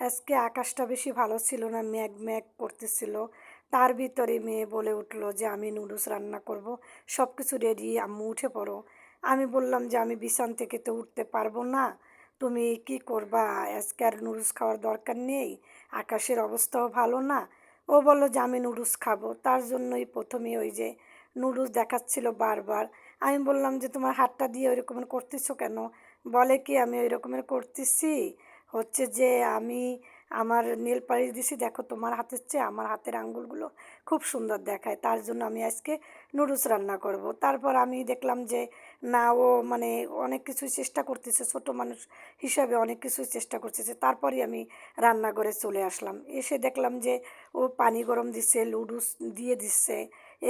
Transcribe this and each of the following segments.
আজকে আকাশটা বেশি ভালো ছিল না, ম্যাগ ম্যাগ করতেছিল। তার ভিতরে মেয়ে বলে উঠল যে, আমি নুডলস রান্না করব সব কিছু রেডি আম্মু উঠে পড়ো। আমি বললাম যে, আমি বিছান থেকে তো উঠতে পারব না, তুমি কি করবা? আজকে আর নুডলস খাওয়ার দরকার নেই, আকাশের অবস্থাও ভালো না। ও বলল যে, আমি নুডলস খাব। তার জন্যই প্রথমে ওই যে নুডলস দেখাচ্ছিল বারবার। আমি বললাম যে, তোমার হাতটা দিয়ে ওই রকমের করতেছো কেন? বলে কি, আমি ওই রকমের করতেছি। হচ্ছে যে আমি আমার নীল পালিশ দিছি। দেখো তোমার হাতের চেয়ে আমার হাতের আঙ্গুলগুলো খুব সুন্দর দেখায়। তার জন্য আমি আজকে নুডলস রান্না করব। তারপর আমি দেখলাম যে না, ও মানে অনেক কিছুই চেষ্টা করতেছে, ছোট মানুষ হিসাবে অনেক কিছুই চেষ্টা করতেছে। তারপরই আমি রান্নাঘরে চলে আসলাম। এসে দেখলাম যে ও পানি গরম দিচ্ছে লুডুস দিয়ে দিচ্ছে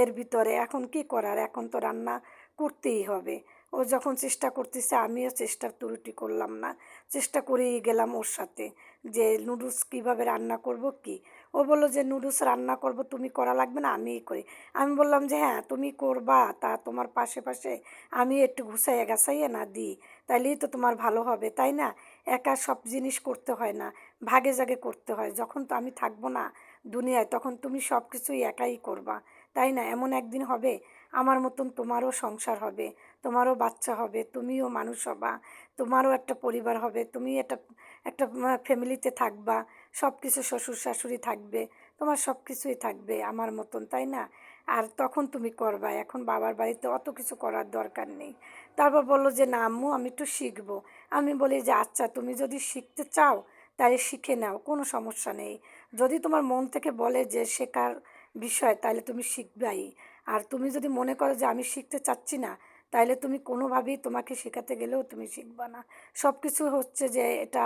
এর ভিতরে। এখন কি করার? এখন তো রান্না করতেই হবে। ও যখন চেষ্টা করতেছে, আমিও চেষ্টার ত্রুটি করলাম না। চেষ্টা করেই গেলাম ওর সাথে যে, নুডলস কীভাবে রান্না করব কি? ও বলল যে, নুডলস রান্না করব, তুমি করা লাগবে না আমিই করি। আমি বললাম যে হ্যাঁ তুমি করবা, তা তোমার পাশে পাশে আমি একটু ঘুষাইয়া গাছাইয়া না দিই, তাইলেই তো তোমার ভালো হবে, তাই না? একা সব জিনিস করতে হয় না, ভাগে জাগে করতে হয়, যখন তো আমি থাকব না দুনিয়ায়, তখন তুমি সব কিছুই একাই করবা, তাই না? এমন একদিন হবে আমার মতন তোমারও সংসার হবে, তোমারও বাচ্চা হবে, তুমিও মানুষ হবা, তোমারও একটা পরিবার হবে তুমি একটা একটা ফ্যামিলিতে থাকবা সব কিছু শ্বশুর শাশুড়ি থাকবে, তোমার সব কিছুই থাকবে আমার মতন, তাই না? আর তখন তুমি করবা, এখন বাবার বাড়িতে অত কিছু করার দরকার নেই। তারপর বলল যে, না আম্মু, আমি একটু শিখব। আমি বলি যে আচ্ছা তুমি যদি শিখতে চাও, তাহলে শিখে নাও, কোনো সমস্যা নেই। যদি তোমার মন থেকে বলে যে, শেখার বিষয়, তাহলে তুমি শিখবাই। আর তুমি যদি মনে করো যে আমি শিখতে চাচ্ছি না, তাইলে তুমি কোনোভাবেই তোমাকে শেখাতে গেলেও তুমি শিখবা না। সব কিছু হচ্ছে যে এটা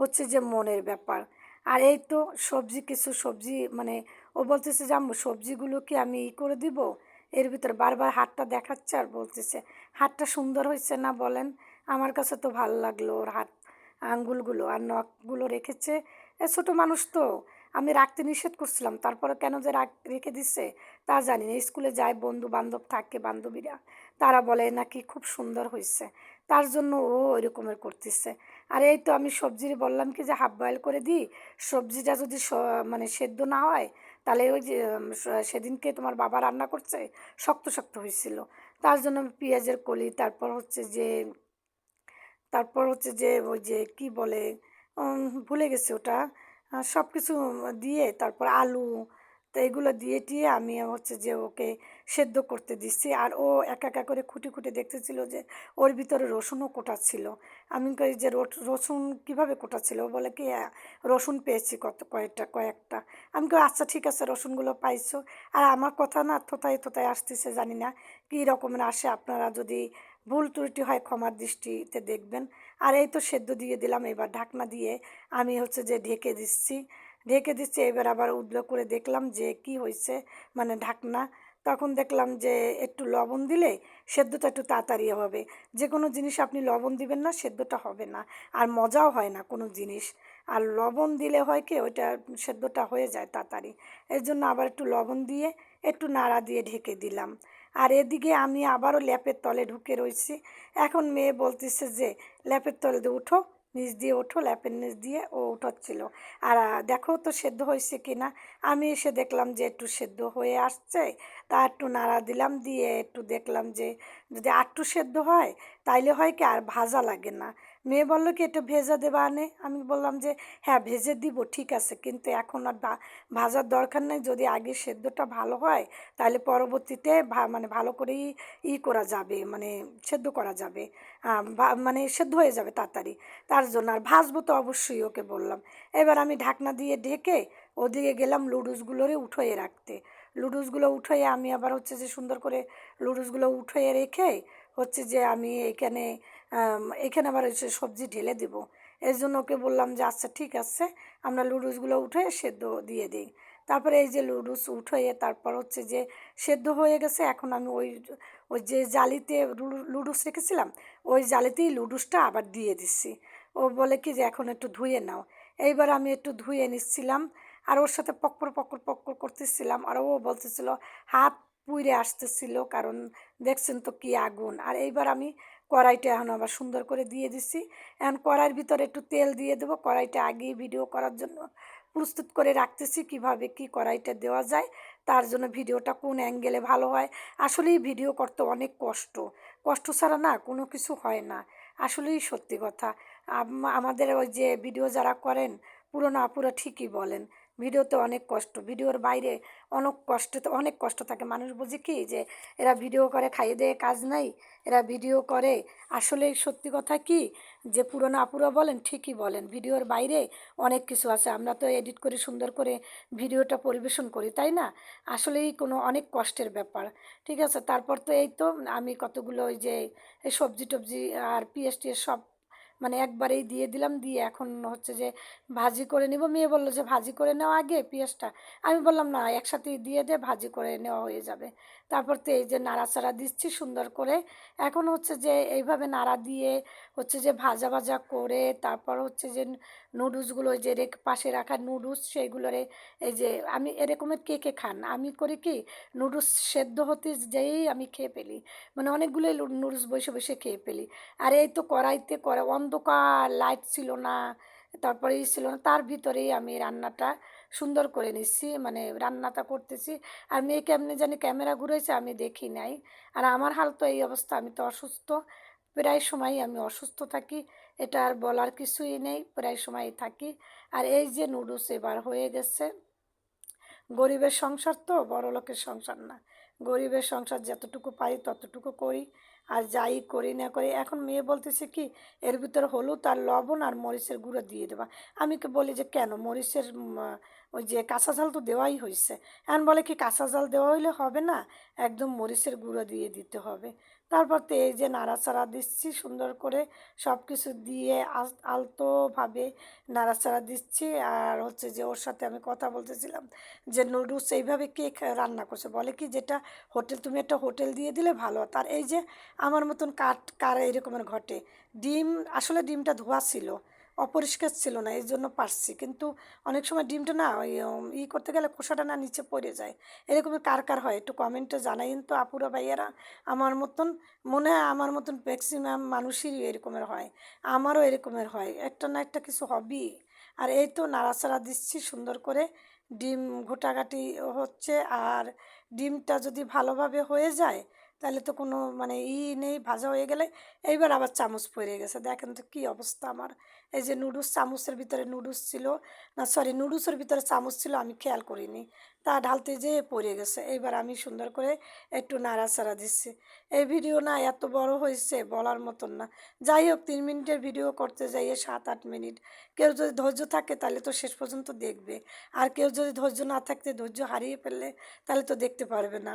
হচ্ছে যে মনের ব্যাপার। আর এই তো সবজি কিছু সবজি মানে ও বলতেছে যে সবজিগুলো কি আমি ই করে দিব? এর ভিতরে বারবার হাতটা দেখাচ্ছে আর বলতেছে, হাতটা সুন্দর হয়েছে না বলেন? আমার কাছে তো ভালো লাগল ওর হাত আঙ্গুলগুলো। আর নখগুলো রেখেছে। ছোটো মানুষ তো আমি রাখতে নিষেধ করছিলাম। তারপরে কেন যে রাখ দিচ্ছে তা জানি না। স্কুলে যায় বন্ধু বান্ধব থাকে, বান্ধবীরা। তারা বলে, নাকি খুব সুন্দর হয়েছে তার জন্য ও ওই রকমের করতেছে। আর এই তো আমি সবজির বললাম কি যে হাফ বয়েল করে দিই। সবজিটা যদি মানে সেদ্ধ না হয়, তাহলে ওই যে সেদিনকে তোমার বাবা রান্না করছে, শক্ত শক্ত হয়েছিল তার জন্য পেঁয়াজের কলি, তারপর হচ্ছে যে, তারপর হচ্ছে যে, ওই যে কি বলে ভুলে গেছে ওটা। সব কিছু দিয়ে তারপর আলু তো এগুলো দিয়ে টিয়ে আমি হচ্ছে যে ওকে সেদ্ধ করতে দিচ্ছি। আর ও একা একা করে খুঁটি খুঁটি দেখতেছিল যে ওর ভিতরে রসুনও কোটা ছিল আমি কই যে রসুন কীভাবে কোটা ছিল ও বলে কি "হ্যাঁ, রসুন পেয়েছি কত কয়েকটা কয়েকটা। আমি কই আচ্ছা ঠিক আছে রসুনগুলো পাইছো। আর আমার কথা না থোতায় থোতায় আসতেছে জানি না। কী রকমের আসে আপনারা যদি ভুল ত্রুটি হয় ক্ষমার দৃষ্টিতে দেখবেন। আর এই তো সেদ্ধ দিয়ে দিলাম এবার ঢাকনা দিয়ে। আমি হচ্ছে যে ঢেকে দিচ্ছি। ঢেকে দিচ্ছি, এবার আবার উদ্র করে দেখলাম যে কি হয়েছে মানে ঢাকনা। তখন দেখলাম যে একটু লবণ দিলে সেদ্ধটা একটু তাড়াতাড়ি হবে। যে কোনো জিনিস আপনি লবণ দিবেন না, সেদ্ধটা হবে না। আর মজাও হয় না কোনো জিনিস। আর লবণ দিলে হয় কি, ওইটা সেদ্ধটা হয়ে যায় তাড়াতাড়ি। এর জন্য আবার একটু লবণ দিয়ে একটু নাড়া দিয়ে ঢেকে দিলাম। আর এদিকে আমি আবারও ল্যাপের তলে ঢুকে রয়েছি এখন মেয়ে বলতেছে যে, ল্যাপের তলে দিয়ে উঠো, নিচ দিয়ে ওঠো, ল্যাপের নিচ দিয়ে ও উঠোচ্ছিল। আর দেখো তো সেদ্ধ হয়েছে কি না? আমি এসে দেখলাম যে একটু সেদ্ধ হয়ে আসছে। তা একটু নাড়া দিলাম, দিয়ে একটু দেখলাম যে যদি আটটু সেদ্ধ হয়, তাইলে হয় কি আর ভাজা লাগে না। মেয়ে বলল কি একটু ভেজা দেবা আনে? আমি বললাম যে হ্যাঁ ভেজে দিব, ঠিক আছে। কিন্তু এখন আর ভাজার দরকার নেই। যদি আগে সেদ্ধটা ভালো হয়, তাহলে পরবর্তীতে মানে ভালো করেই ই করা যাবে মানে সেদ্ধ করা যাবে। মানে সেদ্ধ হয়ে যাবে তাড়াতাড়ি। তার জন্য আর ভাজবো তো অবশ্যই ওকে বললাম। এবার আমি ঢাকনা দিয়ে ঢেকে ওদিকে গেলাম লুডুসগুলোরে উঠোয়ে রাখতে। লুডুসগুলো উঠোয়ে আমি আবার হচ্ছে যে সুন্দর করে লুডুসগুলো উঠোয়ে রেখে হচ্ছে যে আমি এখানে এখানে আবার এসে সবজি ঢেলে দেবো। এর জন্য ওকে বললাম যে আচ্ছা ঠিক আছে, আমরা লুডুসগুলো উঠে সেদ্ধ দিয়ে দিই। তারপরে এই যে লুডুস উঠে তারপর হচ্ছে যে সেদ্ধ হয়ে গেছে, এখন আমি ওই ওই যে জালিতে লুডুস রেখেছিলাম, ওই জালিতেই লুডুসটা আবার দিয়ে দিচ্ছি। ও বলে কি যে, এখন একটু ধুয়ে নাও। এইবার আমি একটু ধুয়ে নিচ্ছিলাম, আর ওর সাথে পক্কর পক্কর পক্কর করতেছিলাম, আর ও বলতেছিল, হাত পুইরে আসতেছিল, কারণ দেখছেন তো কি আগুন। আর এইবার আমি কড়াইটা এখন আবার সুন্দর করে দিয়ে দিছি। এখন কড়াইয়ের ভিতরে একটু তেল দিয়ে দেবো। কড়াইটা আগেই ভিডিও করার জন্য প্রস্তুত করে রাখতেছি কীভাবে কি কড়াইটা দেওয়া যায়। তার জন্য ভিডিওটা কোন অ্যাঙ্গেলে ভালো হয়। আসলেই ভিডিও করতে অনেক কষ্ট। কষ্ট ছাড়া না কোনো কিছু হয় না। আসলেই সত্যি কথা। আমাদের ওই যে ভিডিও যারা করেন পুরো আপুরা ঠিকই বলেন। ভিডিওতে অনেক কষ্ট, ভিডিওর বাইরে অনেক কষ্ট অনেক কষ্ট থাকে। মানুষ বুঝে কি যে এরা ভিডিও করে, খাইয়ে দেয়ে কাজ নাই, এরা ভিডিও করে। আসলে সত্যি কথা কি যে পুরো না পুরো বলেন, ঠিকই বলেন, ভিডিওর বাইরে অনেক কিছু আছে। আমরা তো এডিট করে, সুন্দর করে ভিডিওটা পরিবেশন করি, তাই না? আসলেই কোনো অনেক কষ্টের ব্যাপার, ঠিক আছে? তারপর তো এই তো আমি কতগুলো ওই যে সবজি টবজি আর পিএসটি সব মানে একবারেই দিয়ে দিলাম, দিয়ে এখন হচ্ছে যে ভাজি করে নিব। মেয়ে বলল যে, ভাজি করে নেওয়া আগে পেঁয়াজটা। আমি বললাম, না, একসাথেই দিয়ে দে, ভাজি করে নেওয়া হয়ে যাবে। তারপর তো এই যে নাড়াচাড়া দিচ্ছি সুন্দর করে। এখন হচ্ছে যে এইভাবে নাড়া দিয়ে হচ্ছে যে ভাজা ভাজা করে, তারপর হচ্ছে যে নুডলসগুলো যে রেখ পাশে রাখা নুডলস সেইগুলোরে এই যে আমি এরকমের কে কে খান? আমি করি কি নুডলস সেদ্ধ হতে যেয়েই আমি খেয়ে ফেলি। মানে অনেকগুলোই নুডলস বসে বসে খেয়ে ফেলি। আর এই তো কড়াইতে করা অন্ধকার লাইট ছিল না, তারপরে ছিল না, তার ভিতরেই আমি রান্নাটা সুন্দর করে নিচ্ছি মানে রান্নাটা করতেছি। আর মেয়ে কেমনি জানি ক্যামেরা ঘুরেছে আমি দেখি নাই। আর আমার হাল তো এই অবস্থা, আমি তো অসুস্থ। প্রায় সময়ই আমি অসুস্থ থাকি। এটা আর বলার কিছুই নেই, প্রায় সময় থাকি। আর এই যে নুডলস এবার হয়ে গেছে। গরিবের সংসার তো, বড় লোকের সংসার না। গরিবের সংসার যতটুকু পারি ততটুকু করি। আর যাই করি না করি, এখন মেয়ে বলতেছে কি, এর ভিতরে হলুদ আর লবণ আর মরিচের গুঁড়ো দিয়ে দেবা। আমি কি বলি যে কেন? মরিচের ওই যে কাঁচা ঝাল তো দেওয়াই হয়েছে এখন বলে কি কাঁচা ঝাল দেওয়া হইলে হবে না? একদম মরিচের গুঁড়ো দিয়ে দিতে হবে। তারপর তো এই যে নাড়াচাড়া দিচ্ছি সুন্দর করে সব কিছু দিয়ে আলতোভাবে নাড়াচাড়া দিচ্ছি। আর হচ্ছে যে ওর সাথে আমি কথা বলতেছিলাম যে নুডলস এইভাবে কে রান্না করছে? বলে কি যেটা হোটেল, তুমি একটা হোটেল দিয়ে দিলে ভালো। তার এই যে আমার মতন কাঠ, কার এরকমের ঘটে। ডিম, আসলে ডিমটা ধোয়া ছিল। অপরিষ্কার ছিল না এই জন্য পারছি। কিন্তু অনেক সময় ডিমটা না ওই ই করতে গেলে খোসাটা না নিচে পড়ে যায়। এরকমের কার কার হয়? একটু কমেন্টে জানাইন তো, আপুরা ভাইয়েরা। আমার মতন, মনে হয় আমার মতন ম্যাক্সিমাম মানুষেরই এরকমের হয়। আমারও এরকমের হয়। একটা না একটা কিছু হবি আর এই তো নাড়াচাড়া দিচ্ছি সুন্দর করে। ডিম ঘোটাঘাটি হচ্ছে। আর ডিমটা যদি ভালোভাবে হয়ে যায় তাহলে তো কোনো মানে ই নেই, ভাজা হয়ে গেলে এইবার আবার চামচ পড়ে গেছে। দেখেন তো কী অবস্থা আমার। এই যে নুডলস, চামচের ভিতরে নুডলস ছিল, না সরি নুডলসের ভিতরে চামচ ছিল, আমি খেয়াল করিনি। তা ঢালতে যেয়ে পড়ে গেছে। এইবার আমি সুন্দর করে একটু নাড়াচাড়া দিচ্ছি। এই ভিডিও না এত বড় হয়েছে বলার মতন না। যাই হোক, তিন মিনিটের ভিডিও করতে যাইয়ে সাত আট মিনিট। কেউ যদি ধৈর্য থাকে তাহলে তো শেষ পর্যন্ত দেখবে। আর কেউ যদি ধৈর্য না থাকতে ধৈর্য হারিয়ে ফেললে তাহলে তো দেখতে পারবে না।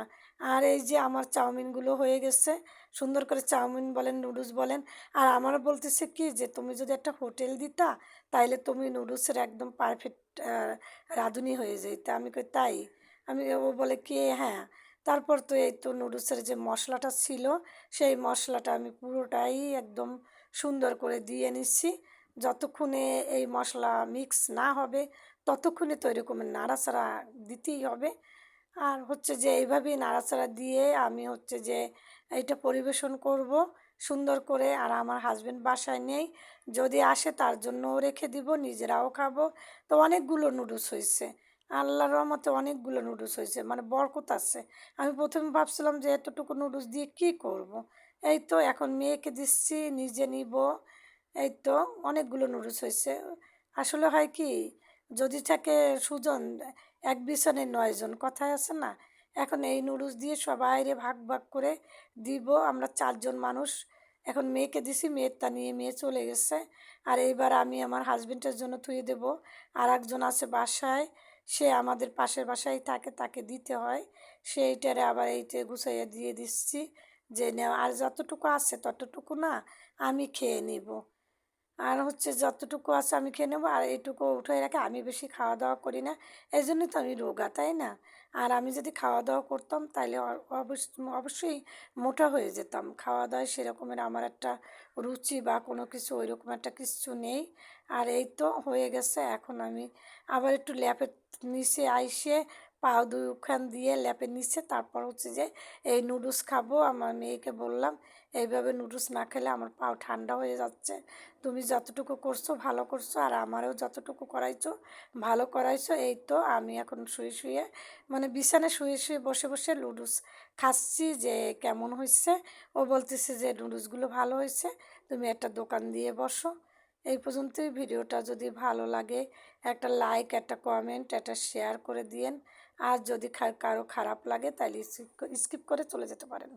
আর এই যে আমার চাউমিনগুলো হয়ে গেছে, সুন্দর করে চাউমিন বলেন, নুডলস বলেন। আর আমার বলতেছে কি যে, তুমি যদি একটা হোটেল দিতা তাইলে তুমি নুডলসের একদম পারফেক্ট রাঁধুনি হয়ে যেতে আমি কই, তাই? আমি ও বলে, কে? হ্যাঁ। তারপর তো এই তো নুডলসের যে মশলাটা ছিল, সেই মশলাটা আমি পুরোটাই একদম সুন্দর করে দিয়ে নিচ্ছি। যতক্ষণে এই মশলা মিক্স না হবে, ততক্ষণে তো এরকম নাড়াচাড়া দিতেই হবে। আর হচ্ছে যে, এইভাবেই নাড়াচাড়া দিয়ে আমি হচ্ছে যে এটা পরিবেশন করব। সুন্দর করে আর আমার হাজবেন্ড বাসায় নেই। যদি আসে তার জন্যও রেখে দিব, নিজেরাও খাব। তো অনেকগুলো নুডলস হয়েছে আল্লাহর রহমতে অনেকগুলো নুডলস হয়েছে মানে বরকত আছে। আমি প্রথমে ভাবছিলাম যে এতটুকু নুডলস দিয়ে কী করব। এই তো এখন মেয়েকে দিচ্ছি, নিজে নিব। এই তো অনেকগুলো নুডলস হয়েছে আসলে হয় কি, যদি থাকে সুজন, এক বিছানে নয়জন, কথায় আছে না? এখন এই নুডলস দিয়ে সবাইরে ভাগ ভাগ করে দিব। আমরা চারজন মানুষ। এখন মেয়েকে দিছি, মেয়েরটা নিয়ে মেয়ে চলে গেছে। আর এইবার আমি আমার হাজবেন্ডের জন্য থুয়ে দেব। আর একজন আছে বাসায়, সে আমাদের পাশের বাসায় থাকে তাকে দিতে হয়। সেইটারে আবার এইটা গুছাইয়া দিয়ে দিচ্ছি যে নেওয়া আর যতটুকু আছে ততটুকু না, আমি খেয়ে নিব। আর হচ্ছে যতটুকু আছে আমি খেয়ে নেব, আর এইটুকু উঠে রাখে। আমি বেশি খাওয়া দাওয়া করি না। এই জন্যই তো আমি রোগা, তাই না? আর আমি যদি খাওয়া দাওয়া করতাম তাহলে অবশ্য অবশ্যই মোটা হয়ে যেতাম। খাওয়া দাওয়ায় সেরকমের আমার একটা রুচি বা কোনো কিছু ওই রকম একটা কিছু নেই। আর এই তো হয়ে গেছে। এখন আমি আবার একটু ল্যাপের নিচে আইসে পাও দুখান দিয়ে ল্যাপে নিচ্ছে। তারপর হচ্ছে যে, এই নুডলস খাব। আমার মেয়েকে বললাম, এইভাবে নুডলস না খেলে আমার পাও ঠান্ডা হয়ে যাচ্ছে। তুমি যতটুকু করছ ভালো করছ, আর আমারও যতটুকু করাইছো ভালো করাইছো। এই তো, আমি এখন শুয়ে শুয়ে মানে বিছানায় শুয়ে শুয়ে বসে বসে নুডলস খাচ্ছি যে কেমন হয়েছে ও বলতেছে যে, নুডলসগুলো ভালো হয়েছে তুমি একটা দোকান দিয়ে বসো। এই পর্যন্তই। ভিডিওটা যদি ভালো লাগে, একটা লাইক, একটা কমেন্ট, একটা শেয়ার করে দিয়েন। আর যদি কারও খারাপ লাগে তাহলে স্কিপ করে চলে যেতে পারেন।